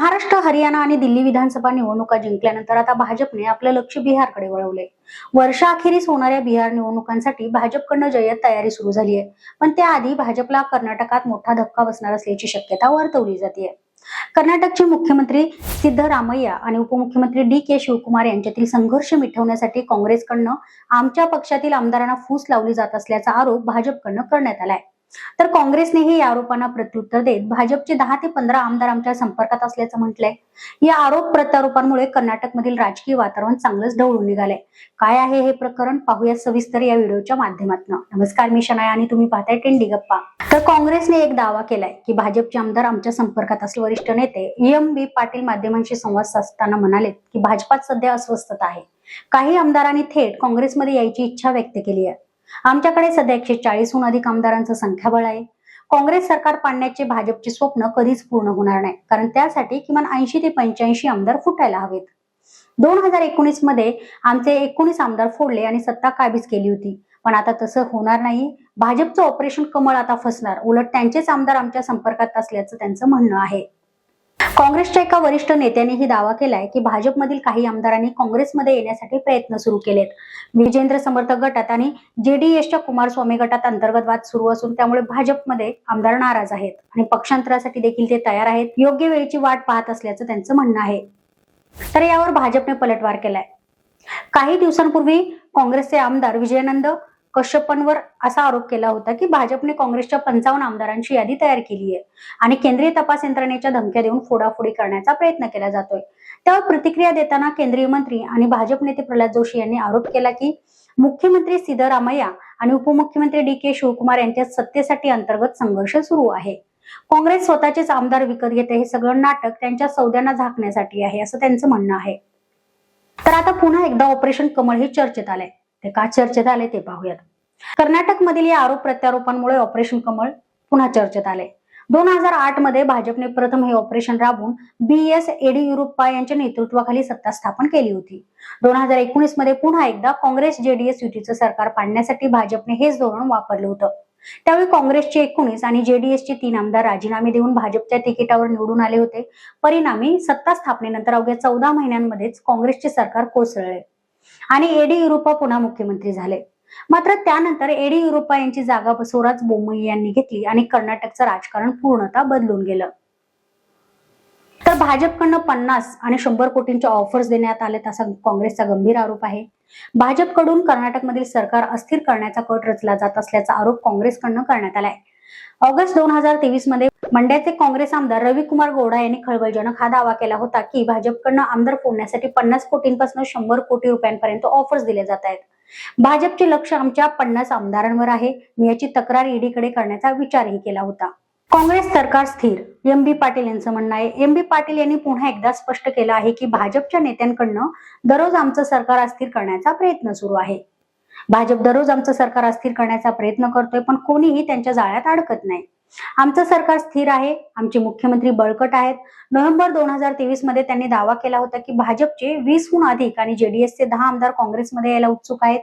महाराष्ट्र हरियाणा आणि दिल्ली विधानसभा निवडणुका जिंकल्यानंतर आता भाजपने आपलं लक्ष बिहारकडे वळवले वर्षाअखेरीस होणाऱ्या बिहार निवडणुकांसाठी भाजपकडनं जय्यत तयारी सुरू झाली आहे पण त्याआधी भाजपला कर्नाटकात मोठा धक्का बसणार असल्याची शक्यता वर्तवली जाते कर्नाटकचे मुख्यमंत्री सिद्धरामय्या आणि उपमुख्यमंत्री डी के शिवकुमार यांच्यातील संघर्ष मिटवण्यासाठी काँग्रेसकडनं आमच्या पक्षातील आमदारांना फूस लावली जात असल्याचा आरोप भाजपकडनं करण्यात आलाय. तर काँग्रेसनेही या आरोपांना प्रत्युत्तर देत भाजपचे दहा ते पंधरा आमदार आमच्या संपर्कात असल्याचं म्हटलंय. या आरोप प्रत्यारोपांमुळे कर्नाटकमधील राजकीय वातावरण चांगलंच ढवळून निघालंय. काय आहे हे प्रकरण पाहूया सविस्तर या व्हिडिओच्या माध्यमातून. नमस्कार मी शनाया आणि तुम्ही पाहताय टेंडी गप्पा. तर काँग्रेसने एक दावा केलाय की भाजपचे आमदार आमच्या संपर्कात असले वरिष्ठ नेते एम बी पाटील माध्यमांशी संवाद साधताना म्हणाले की भाजपात सध्या अस्वस्थता आहे. काही आमदारांनी थेट काँग्रेसमध्ये यायची इच्छा व्यक्त केली आहे. आमच्याकडे सध्या एकशे चाळीसहून अधिक आमदारांचं संख्याबळ आहे. काँग्रेस सरकार पाडण्याचे भाजपचे स्वप्न कधीच पूर्ण होणार नाही कारण त्यासाठी किमान ऐंशी ते पंच्याऐंशी आमदार फुटायला हवेत. दोन हजार एकोणीसमध्ये आमचे एकोणीस आमदार फोडले आणि सत्ता काबीज केली होती. पण आता तसं होणार नाही. भाजपचं ऑपरेशन कमळ आता फसणार. उलट त्यांचेच आमदार आमच्या संपर्कात असल्याचं त्यांचं म्हणणं आहे. काँग्रेसच्या एका वरिष्ठ नेत्यानेही दावा केलाय की भाजपमधील काही आमदारांनी काँग्रेसमध्ये येण्यासाठी प्रयत्न सुरू केलेत. विजेंद्र समर्थक गटात आणि जेडीएसच्या कुमारस्वामी गटात अंतर्गत वाद सुरू असून त्यामुळे भाजपमध्ये आमदार नाराज आहेत आणि पक्षांतरासाठी देखील ते तयार आहेत. योग्य वेळेची वाट पाहत असल्याचं त्यांचं म्हणणं आहे. तर यावर भाजपने पलटवार केलाय. काही दिवसांपूर्वी काँग्रेसचे आमदार विजयानंद कश्यपांवर असा आरोप केला होता की भाजपने काँग्रेसच्या पंचावन्न आमदारांची यादी तयार केली आहे आणि केंद्रीय तपास यंत्रणेच्या धमक्या देऊन फोडाफोडी करण्याचा प्रयत्न केला जातोय. त्यावर प्रतिक्रिया देताना केंद्रीय मंत्री आणि भाजप नेते प्रल्हाद जोशी यांनी आरोप केला की मुख्यमंत्री सिद्धरामय्या आणि उपमुख्यमंत्री डी के शिवकुमार यांच्यात सत्तेसाठी अंतर्गत संघर्ष सुरू आहे. काँग्रेस स्वतःचेच आमदार विकत घेते हे सगळं नाटक त्यांच्या सौद्यांना झाकण्यासाठी आहे असं त्यांचं म्हणणं आहे. तर आता पुन्हा एकदा ऑपरेशन कमळ हे चर्चेत आलंय. ते का चर्चेत आले ते पाहूयात. कर्नाटकमधील या आरोप प्रत्यारोपांमुळे ऑपरेशन कमळ पुन्हा चर्चेत आले. दोन हजार आठमध्ये भाजपने प्रथम हे ऑपरेशन राबवून बी एस येडियुरप्पा यांच्या नेतृत्वाखाली सत्ता स्थापन केली होती. दोन हजार एकोणीसमध्ये पुन्हा एकदा काँग्रेस जेडीएस युतीचं सरकार पाडण्यासाठी भाजपने हेच धोरण वापरलं होतं. त्यावेळी काँग्रेसचे एकोणीस आणि जेडीएसचे तीन आमदार राजीनामे देऊन भाजपच्या तिकिटावर निवडून आले होते. परिणामी सत्ता स्थापनेनंतर अवघ्या चौदा महिन्यांमध्येच काँग्रेसचे सरकार कोसळले. आणि येडियुरप्पा पुन्हा मुख्यमंत्री झाले. मात्र त्यानंतर येडियुरप्पा यांची जागा बसवराज बोम्मई यांनी घेतली आणि कर्नाटकचं राजकारण पूर्णतः बदलून गेलं. तर भाजपकडनं पन्नास आणि शंभर कोटींच्या ऑफर्स देण्यात आलेत असा काँग्रेसचा गंभीर आरोप आहे. भाजपकडून कर्नाटकमधील सरकार अस्थिर करण्याचा कट रचला जात असल्याचा आरोप काँग्रेसकडनं करण्यात आलाय. ऑगस्ट दोन हजार तेवीसमध्ये मंड्याचे काँग्रेस आमदार रविकुमार गौडा यांनी खळबळजनक हा दावा केला होता की भाजपकडनं आमदार फोडण्यासाठी पन्नास कोटींपासून शंभर कोटी रुपयांपर्यंत ऑफर्स दिले जात आहेत. भाजपचे लक्ष आमच्या पन्नास आमदारांवर आहे. मी याची तक्रार ईडीकडे करण्याचा विचारही केला होता. काँग्रेस सरकार स्थिर एम बी पाटील यांचं म्हणणं आहे. एम बी पाटील यांनी पुन्हा एकदा स्पष्ट केलं आहे की भाजपच्या नेत्यांकडनं दररोज आमचं सरकार अस्थिर करण्याचा प्रयत्न सुरू आहे. भाजप दररोज आमचं सरकार अस्थिर करण्याचा प्रयत्न करतोय पण कोणीही त्यांच्या जाळ्यात अडकत नाही. आमचं सरकार स्थिर आहे आमचे मुख्यमंत्री बळकट आहेत. नोव्हेंबर दोन हजार तेवीसमध्ये त्यांनी दावा केला होता की भाजपचे वीसहून अधिक आणि जेडीएसचे दहा आमदार काँग्रेसमध्ये यायला उत्सुक आहेत.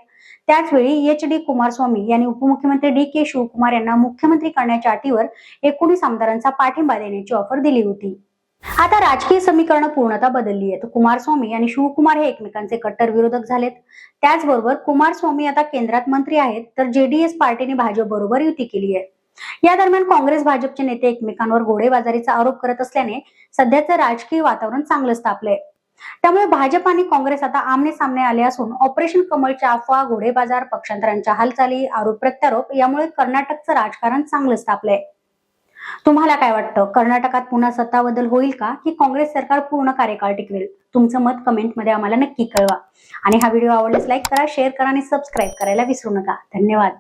त्याचवेळी एच डी कुमारस्वामी यांनी उपमुख्यमंत्री डी के शिवकुमार यांना मुख्यमंत्री करण्याच्या अटीवर एकोणीस आमदारांचा पाठिंबा देण्याची ऑफर दिली होती. आता राजकीय समीकरण पूर्णतः बदलली आहेत. कुमारस्वामी आणि शिवकुमार हे एकमेकांचे कट्टर विरोधक झालेत. त्याचबरोबर कुमारस्वामी आता केंद्रात मंत्री आहेत तर जेडीएस पार्टीने भाजप बरोबर युती केली आहे. या दरम्यान काँग्रेस भाजपचे नेते एकमेकांवर घोडेबाजारीचा आरोप करत असल्याने सध्याचं राजकीय वातावरण चांगलं तापलंय. त्यामुळे भाजप आणि काँग्रेस आता आमने सामने आले असून ऑपरेशन कमलच्या अफवा घोडेबाजार पक्षांतरांच्या हालचाली आरोप प्रत्यारोप यामुळे कर्नाटकचं राजकारण चांगलंच तापलंय. तुम्हाला काय वाटतं? कर्नाटकात पुन्हा सत्ता बदल होईल का? की काँग्रेस सरकार पूर्ण कार्यकाळ टिकवेल? तुमचं मत कमेंटमध्ये आम्हाला नक्की कळवा. आणि हा व्हिडिओ आवडल्यास लाईक करा शेअर करा आणि सबस्क्राईब करायला विसरू नका. धन्यवाद.